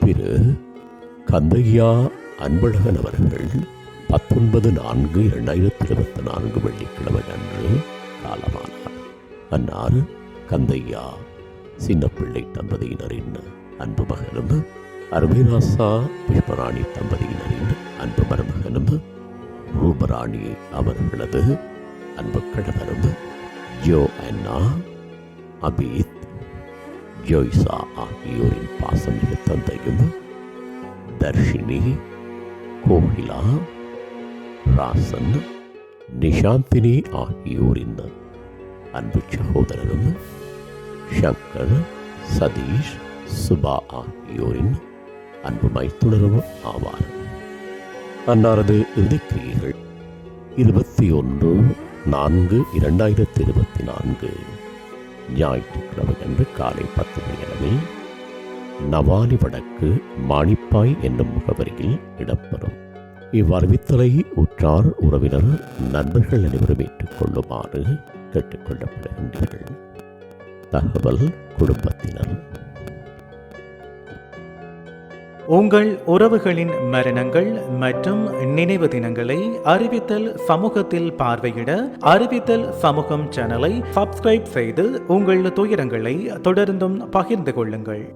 திரு கந்தையா அன்பழகன் அவர்கள் பத்தொன்பது நான்கு இரண்டாயிரத்தி இருபத்தி நான்கு வெள்ளிக்கிழமை அன்று காலமானார். அன்னார் கந்தையா சின்னப்பிள்ளை தம்பதியினரின் அன்பு மகனும் அருமைராசா புஷ்பராணி தம்பதியினரின் அன்பு மருமகனும் ரூபராணி அவர்களது அன்பு கணவரும் ஜோ அண்ணா அபீத் ஜோய்சா ஆகியோரின் பாசம் தந்தையும் தர்ஷினி கோகிலா ராசன் நிஷாந்தினி ஆகியோரின் அன்பு சகோதரரும் சங்கர் சதீஷ் சுபா ஆகியோரின் அன்பு மைத்துணரும் ஆவார். அன்னாரது இறுதிக்கிரியைகள் இருபத்தி ஒன்று நான்கு இரண்டாயிரத்தி இருபத்தி நான்கு ஞாயிற்றுக்கிழமை அன்று காலை பத்து மணி அளவில் நவாலி வடக்கு மாணிப்பாய் என்னும் முகவரியில் இடம்பெறும். இவ்வறிவித்தலை உற்றார் உறவினர் நண்பர்கள் அனைவரும் ஏற்றுக்கொள்ளுமாறு கேட்டுக்கொள்ளப்படுகின்றீர்கள். தகவல் குடும்பத்தினர். உங்கள் உறவுகளின் மரணங்கள் மற்றும் நினைவு தினங்களை அறிவித்தல் சமூகத்தில் பார்வையிட அறிவித்தல் சமூகம் சேனலை சப்ஸ்கிரைப் செய்து உங்கள் துயரங்களை தொடர்ந்தும் பகிர்ந்து கொள்ளுங்கள்.